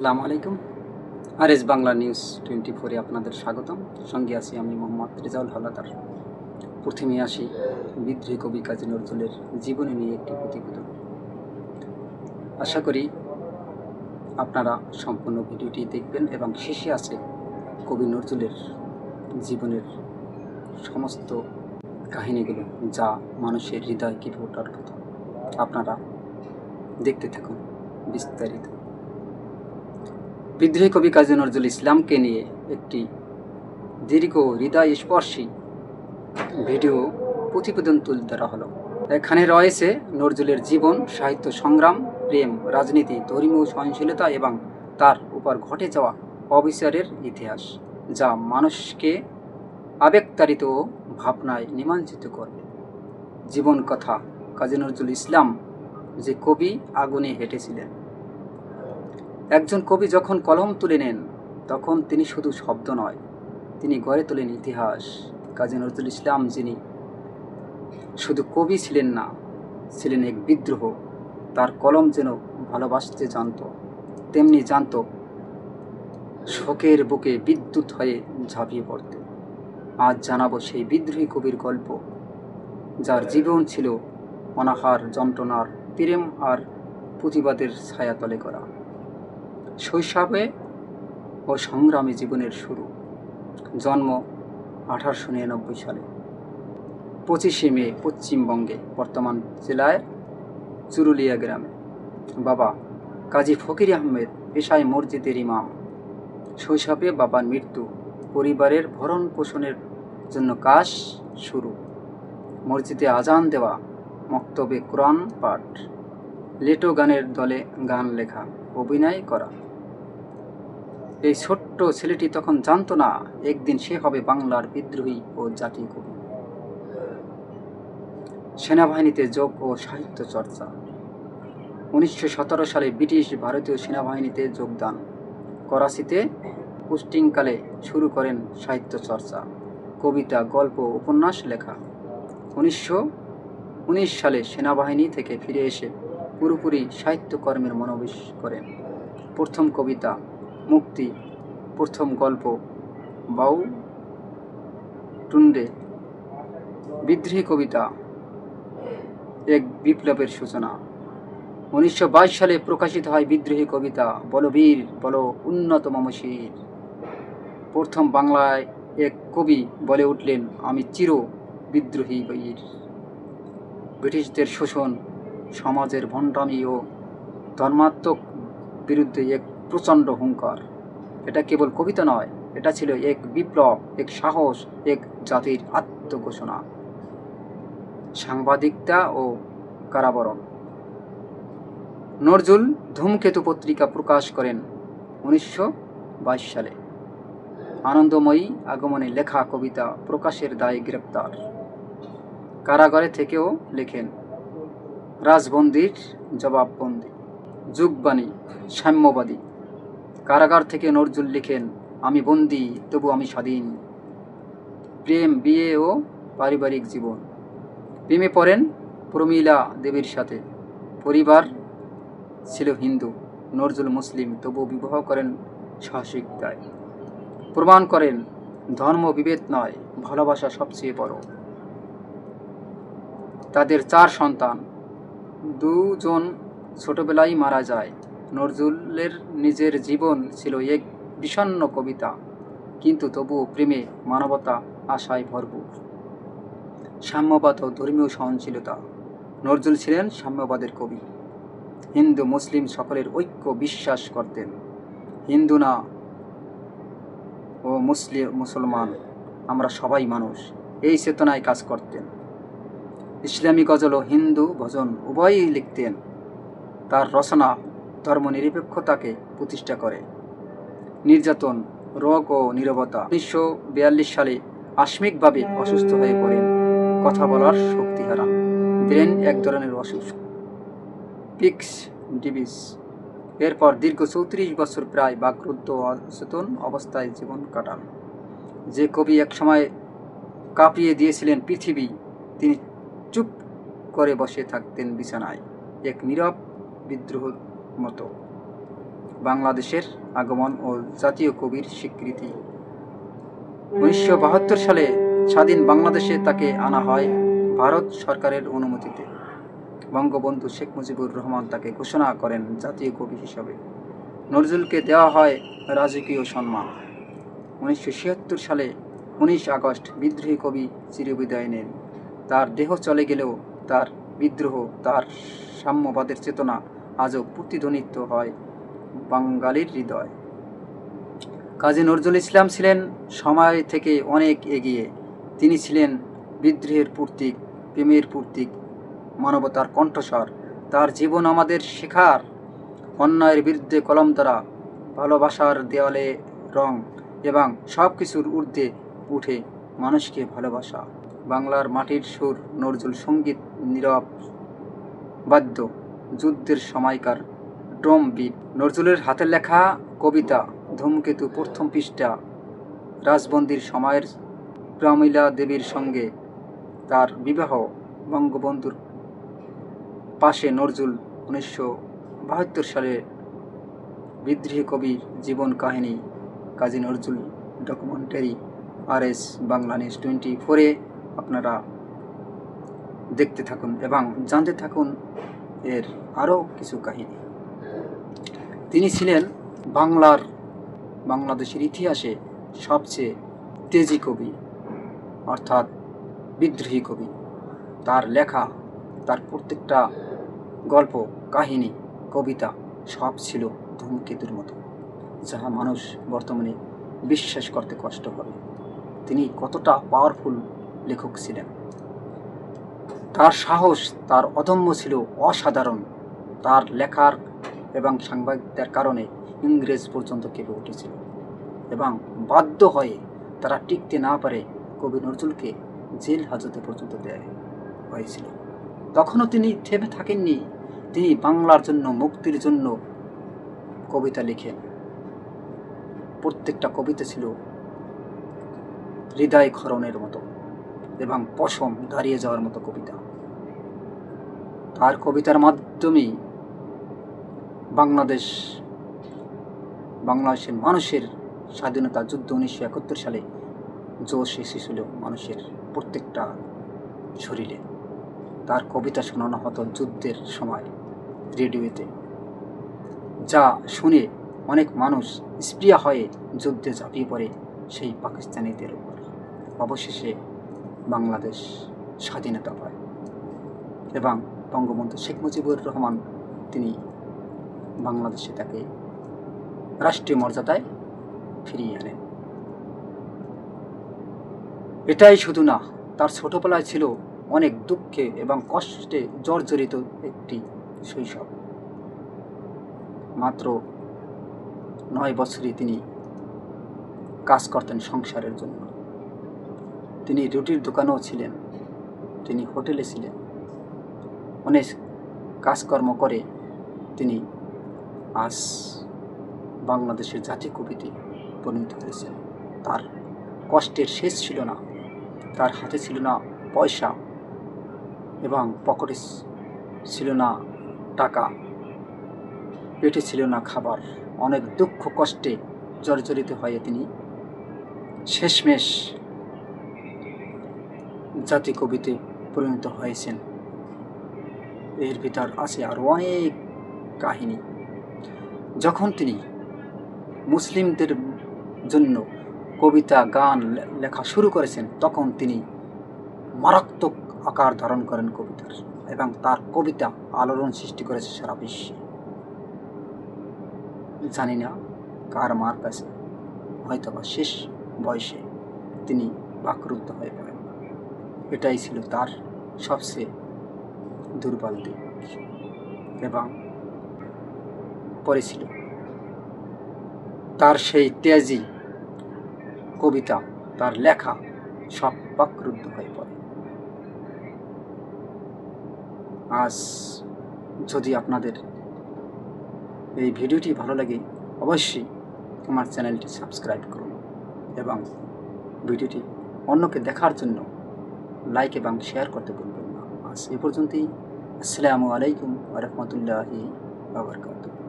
আসসালামু আলাইকুম। R S Bangla news twenty ফোরে আপনাদের স্বাগতম। সঙ্গে আছি আমি মোহাম্মদ রেজাউল হাওলাদার প্রথমে আসি বিদ্রোহী কবি কাজী নজরুলের জীবনী নিয়ে একটি প্রতিবেদন। আশা করি আপনারা সম্পূর্ণ ভিডিওটি দেখবেন এবং শেষে আছে কবি নজরুলের জীবনের সমস্ত কাহিনীগুলো যা মানুষের হৃদয় কীভাবে টার্গত আপনারা দেখতে থাকুন বিস্তারিত। বিদ্রোহী কবি কাজী নজরুল ইসলামকে নিয়ে একটি দীর্ঘ হৃদয় স্পর্শী ভিডিও প্রতিবেদন তুলে ধরা হলো। এখানে রয়েছে নজরুলের জীবন, সাহিত্য সংগ্রাম, প্রেম, রাজনীতি, ধর্মীয় সহনশীলতা এবং তার উপর ঘটে যাওয়া অবিচারের ইতিহাস, যা মানুষকে আবেগতাড়িত ভাবনায় নিমজ্জিত করবে জীবন কথা, কাজী নজরুল ইসলাম যে কবি আগুনে হেঁটেছিলেন। একজন কবি যখন কলম তুলে নেন, তখন তিনি শুধু শব্দ নয়, তিনি গড়ে তোলেন ইতিহাস। কাজী নজরুল ইসলাম যিনি শুধু কবি ছিলেন না, ছিলেন এক বিদ্রোহ। তার কলম যেন ভালোবাসতে জানত, তেমনি জানত শোকের বুকে বিদ্যুৎ হয়ে ঝাঁপিয়ে পড়তে। আজ জানাব সেই বিদ্রোহী কবির গল্প, যার জীবন ছিল অনাহার যন্ত্রণার প্রেম আর প্রতিবাদের ছায়াতলে করা। শৈশবে ও সংগ্রামী জীবনের শুরু, জন্ম আঠারোশো নিরানব্বই সালে। পঁচিশে মে, পশ্চিমবঙ্গে, বর্তমান জেলায় চুরুলিয়া গ্রামে। বাবা কাজী ফকির আহমেদ পেশায় মসজিদের ইমাম। শৈশবে বাবার মৃত্যু, পরিবারের ভরণ পোষণের জন্য কাজ শুরু। মসজিদে আজান দেওয়া, মক্তবে কোরআন পাঠ, লেটো গানের দলে গান লেখা। অভিনয় করা। এই ছোট্ট ছেলেটি তখন জানতো না, একদিন সে হবে বাংলার বিদ্রোহী ও জাতীয় কবি। সেনাবাহিনীতে যোগ ও সাহিত্য চর্চা। উনিশশো সতেরো সালে ব্রিটিশ ভারতীয় সেনাবাহিনীতে যোগদান। করাচিতে পোস্টিংকালে শুরু করেন সাহিত্য চর্চা, কবিতা, গল্প, উপন্যাস, লেখা। উনিশশো উনিশ সালে সেনাবাহিনী থেকে ফিরে এসে পুরোপুরি সাহিত্যকর্মের মনোবেশ করেন প্রথম কবিতা, মুক্তি, প্রথম গল্প, বাউ টুন্ডে, বিদ্রোহী কবিতা, এক বিপ্লবের সূচনা। উনিশশো বাইশ সালে প্রকাশিত হয় বিদ্রোহী কবিতা, বলবীর, বল উন্নত মমশির। প্রথম বাংলায় এক কবি বলে উঠলেন, আমি চির বিদ্রোহী বীর। ব্রিটিশদের শোষণ সমাজের ভণ্ডামি ও ধর্মাত্মক বিরুদ্ধে এক প্রচণ্ড হুঙ্কার। এটা কেবল কবিতা নয়, এটা ছিল এক বিপ্লব, এক সাহস, এক জাতির আত্মঘোষণা। সাংবাদিকতা ও কারাবরণ। নজরুল ধূমকেতু পত্রিকা প্রকাশ করেন উনিশশো বাইশ সালে। আনন্দময়ী আগমনে লেখা কবিতা প্রকাশের দায়ে গ্রেপ্তার। কারাগারে থেকেও লেখেন। রাজবন্দির জবাববন্দি, যুগবাণী, সাম্যবাদী। কারাগার থেকে নজরুল লিখেন, আমি বন্দি, তবু আমি স্বাধীন। প্রেম, বিয়ে ও পারিবারিক জীবন। প্রেমে পড়েন প্রমীলা দেবীর সাথে। পরিবার ছিল হিন্দু, নজরুল মুসলিম তবু বিবাহ করেন সাহসিক দায়। প্রমাণ করেন, ধর্ম বিভেদ নয়, ভালোবাসা সবচেয়ে বড়। তাদের চার সন্তান দুজন ছোটবেলায় মারা যায়। নজরুলের নিজের জীবন ছিল এক বিষণ্ণ কবিতা, কিন্তু তবুও প্রেমে মানবতা আশায় ভরপুর। সাম্যবাদ ও ধর্মীয় সহনশীলতা। নজরুল ছিলেন সাম্যবাদের কবি। হিন্দু, মুসলিম সকলের ঐক্য বিশ্বাস করতেন। হিন্দু না ও মুসলিম মুসলমান, আমরা সবাই মানুষ। এই চেতনায় কাজ করতেন। ইসলামী গজল ও হিন্দু ভজন উভয়ই লিখতেন। তার রচনা ধর্মনিরপেক্ষতাকে প্রতিষ্ঠা করে। নির্যাতন, রোগ ও নিরবতা উনিশশো বিয়াল্লিশ সালে আকস্মিকভাবে অসুস্থ হয়ে পড়েন। কথা বলার শক্তি হারান। ব্রেন এক ধরনের অসুস্থ পিক্স ডিবিস এরপর দীর্ঘ চৌত্রিশ বছর প্রায় বাকরুদ্ধ অচেতন অবস্থায় জীবন কাটান। যে কবি একসময় কাঁপিয়ে দিয়েছিলেন পৃথিবী, তিনি চুপ করে বসে থাকতেন বিছানায়, এক নীরব বিদ্রোহ মতো। বাংলাদেশের আগমন ও জাতীয় কবির স্বীকৃতি। উনিশশো বাহাত্তর সালে স্বাধীন বাংলাদেশে তাকে আনা হয় ভারত সরকারের অনুমতিতে। বঙ্গবন্ধু শেখ মুজিবুর রহমান তাকে ঘোষণা করেন জাতীয় কবি হিসাবে। নজরুলকে দেওয়া হয় রাজকীয় সম্মান। উনিশশো ছিয়াত্তর সালে উনিশ আগস্ট বিদ্রোহী কবি চিরবিদায় নেন। তার দেহ চলে গেলেও তার বিদ্রোহ, তার সাম্যবাদের চেতনা আজও প্রতিধ্বনিত হয় বাঙালির হৃদয়। কাজী নজরুল ইসলাম ছিলেন সময় থেকে অনেক এগিয়ে। তিনি ছিলেন বিদ্রোহের প্রতীক, প্রেমের প্রতীক, মানবতার কণ্ঠস্বর। তার জীবন আমাদের শেখার অন্যায়ের বিরুদ্ধে কলম দ্বারা, ভালোবাসার দেওয়ালে রং এবং সব কিছুর ঊর্ধ্বে উঠে মানুষকে ভালোবাসা। বাংলার মাটির সুর, নজরুল সংগীত নীরব, বাদ্য, যুদ্ধের সময়কার, ড্রম বিট, নজরুলের হাতের লেখা কবিতা, ধূমকেতু প্রথম পৃষ্ঠা, রাজবন্দির সময়ের প্রমিলা দেবীর সঙ্গে তার বিবাহ, বঙ্গবন্ধুর পাশে নজরুল উনিশশো বাহাত্তর সালে বিদ্রোহী কবির জীবন কাহিনী, Kazi Nazrul documentary R S Bangla news twenty ফোরে আপনারা দেখতে থাকুন এবং জানতে থাকুন এর আরও কিছু কাহিনী। তিনি ছিলেন বাংলার, বাংলাদেশের ইতিহাসে সবচেয়ে তেজি কবি, অর্থাৎ বিদ্রোহী কবি। তার লেখা, তার প্রত্যেকটা গল্প, কাহিনী, কবিতা সব ছিল ধূমকেতুর মতো, যাহা মানুষ বর্তমানে বিশ্বাস করতে কষ্ট হবে তিনি কতটা পাওয়ারফুল লেখক ছিলেন। তার সাহস, তার অদম্য ছিল অসাধারণ। তার লেখার এবং সাংবাদিকতার কারণে ইংরেজ পর্যন্ত কেঁপে উঠেছিল এবং বাধ্য হয়ে তারা টিকতে না পারে কবি নজরুলকে জেল হাজতে পর্যন্ত দেয় হয়েছিল। তখনও তিনি থেমে থাকেননি। তিনি বাংলার জন্য, মুক্তির জন্য কবিতা লিখেন। প্রত্যেকটা কবিতা ছিল হৃদয় খরণের মতো। এবং পশম দাঁড়িয়ে যাওয়ার মতো কবিতা। তার কবিতার মাধ্যমেই বাংলাদেশ, বাংলাদেশের মানুষের স্বাধীনতা যুদ্ধ উনিশশো একাত্তর সালে জোশ এসেছিল মানুষের প্রত্যেকটা শরীরে। তার কবিতা শোনানো হতো যুদ্ধের সময় রেডিওতে, যা শুনে অনেক মানুষ স্প্রিয়া হয়ে যুদ্ধে ঝাঁপিয়ে পড়ে সেই পাকিস্তানিদের উপর। অবশেষে বাংলাদেশ স্বাধীনতা পায়। এবং বঙ্গবন্ধু শেখ মুজিবুর রহমান তিনি বাংলাদেশে তাকে রাষ্ট্রীয় মর্যাদায় ফিরিয়ে আনেন। এটাই শুধু না, তার ছোটবেলায় ছিল অনেক দুঃখে এবং কষ্টে জর্জরিত একটি শৈশব। মাত্র নয় বছরই তিনি কাজ করতেন সংসারের জন্য। তিনি রুটির দোকানেও ছিলেন। তিনি হোটেলে ছিলেন। অনেক কাজকর্ম করে তিনি আজ বাংলাদেশের জাতীয় কবিতে পরিণত হয়েছেন। তার কষ্টের শেষ ছিল না। তার হাতে ছিল না পয়সা এবং পকেটে ছিল না টাকা। পেটে ছিল না খাবার। অনেক দুঃখ কষ্টে জর্জরিত হয়ে তিনি শেষমেশ জাতি কবিতে পরিণত হয়েছেন। এর ভিতর আছে আরও অনেক কাহিনী। যখন তিনি মুসলিমদের জন্য কবিতা, গান লেখা শুরু করেছেন, তখন তিনি মারাত্মক আকার ধারণ করেন কবিতার এবং তার কবিতা আলোড়ন সৃষ্টি করেছে সারা বিশ্বে। জানি না কার মার কাছে, হয়তোবা শেষ বয়সে তিনি বাকরুদ্ধ হয়ে পড়েন। এটাই ছিল তার সবচেয়ে দুর্বল দিক এবং পরে ছিল তার সেই তেজি কবিতা, তার লেখা সব বাকরুদ্ধ হয়ে পড়ে। আজ যদি আপনাদের এই ভিডিওটি ভালো লাগে, অবশ্যই আমার চ্যানেলটি সাবস্ক্রাইব করুন এবং ভিডিওটি অন্যকে দেখার জন্য লাইক এবং শেয়ার করতে ভুলবেন না। আজ এ পর্যন্তই। আসসালামু আলাইকুম রহমতুল্লাহি আবরকাতুহ